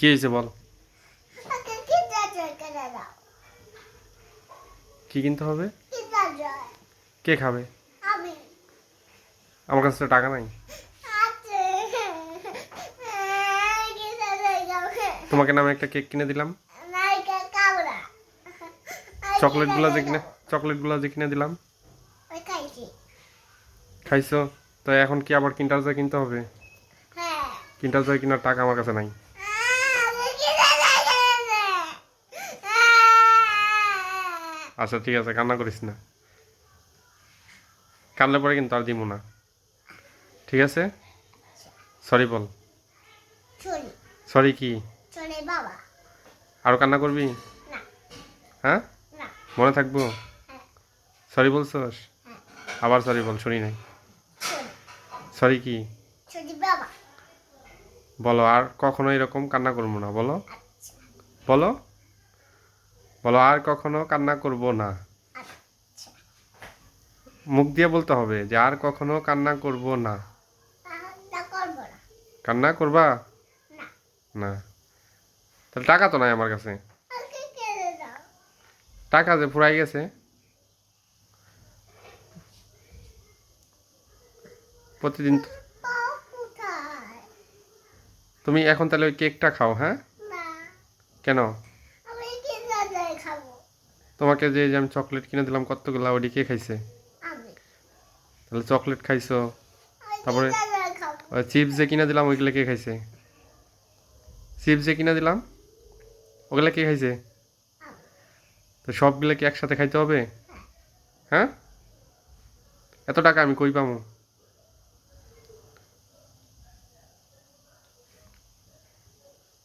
কি হয়েছে বল? কি কিনতে হবে? কে খাবে? আমার কাছে টাকা নাই। তোমাকে নামে একটা কেক কিনে দিলাম। নাইকা কাবরা চকলেটগুলো যে কিনে চকলেটগুলো যে কিনে দিলাম। খাইছো। তো এখন কি আবার কিন্টার জয় কিনতে হবে? হ্যাঁ। কিন্টার জয় কেনার টাকা আমার কাছে নাই আমি কিতা জয় করে আচ্ছা ঠিক আছে কান্না করিস না। কানলে পরে কিন্তু আর দিব না। ঠিক আছে? সরি বল। সরি কি? আরও কান্না করবি? হ্যাঁ? মনে থাকব? হ্যাঁ। সরি বলছস? হ্যাঁ। আবার সরি বল শুনি নাই। সরি কি? বলো আর কখনো এরকম কান্না করব না বলো। আচ্ছা। বলো। বলো আর কখনো কান্না করব না। মুখ দিয়ে বলতে হবে যে আর কখনো কান্না করব না। কান্না করবা? না। তাহলে টাকা তো নাই আমার কাছে। টাকা যে ফুরাই গেছে। প্রতিদিন তুমি এখন তাহলে ওই কেকটা খাও হ্যাঁ? কেন? তোমাকে যে যে আমি চকলেট কিনে দিলাম কতগুলো ওডি কে খাইছে? তাহলে চকলেট খাইছো। তারপরে- চিপস যে কিনে দিলাম ওইগুলো কে খাইছে? চিপস যে কিনে দিলাম ওগুলো কে খাইছে? তো সবগুলো কি একসাথে খাইতে হবে? হ্যাঁ? এত টাকা আমি কই পাবো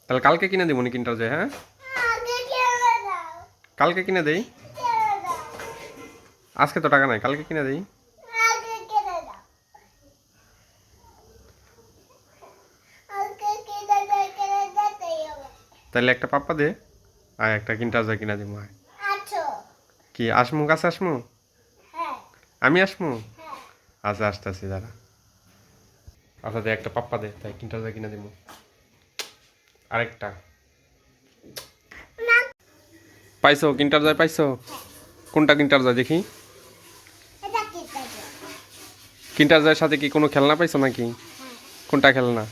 তাহলে কালকে কিনে দিব নি কিনটার যায় হ্যাঁ? কালকে কিনে দেই? আজকে তো টাকা নাই, কালকে কিনে দেই? তাহলে একটা পাপ্পা দে আর একটা কিনটার যায় কিনা দিব কি, আসমু কাছে আসমু? আমি আসমু? আচ্ছা আচ্ছা আসতেছি, দাঁড়া। আচ্ছা দে, একটা পাপ্পা দে, তাই কিনটার যায় কিনা দিব আরেকটা। পাইছো কিনটার যায় পাইছো কোনটা কিনটার যায় দেখি কিনটার যায় সাথে কি কোনো খেলনা পাইছো নাকি হ্যাঁ কোনটা খেলনা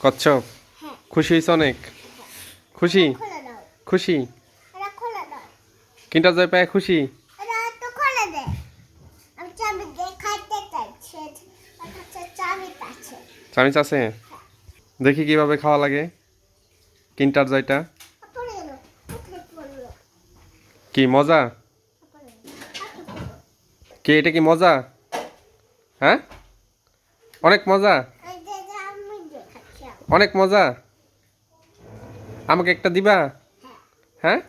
কচ্ছপ হ্যাঁ খুশি হয়েছ অনেক খুশি খুশি কিনটার যায় পায় খুশি চামিচ আছে দেখি কীভাবে খাওয়া লাগে কিনটার পড়ল কি, মজা। কে, এটা কি মজা? হ্যাঁ? অনেক মজা? অনেক মজা? আমাকে একটা দিবা? হ্যাঁ?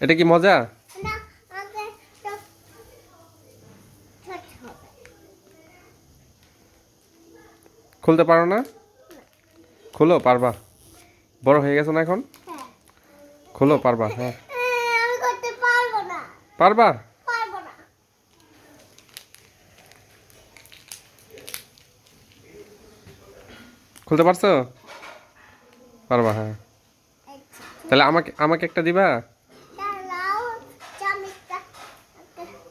এটা কি মজা? খুলতে পারো না? খুলো পারবা? বড় হয়ে গেছো না এখন? হ্যাঁ। খুলো পারবা হ্যাঁ। পারব খুলতে পারছ? পারবা হ্যাঁ। আচ্ছা। তাহলে আমাকে আমাকে একটা দিবা?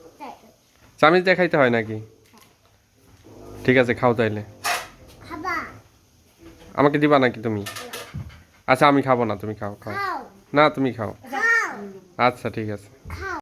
কোথায় চামিচ দিয়ে খাইতে হয় নাকি? ঠিক আছে খাও তাইলে। আমাকে দিবা নাকি তুমি? আচ্ছা আমি খাব না তুমি খাও খাও। না তুমি খাও। আচ্ছা ঠিক আছে।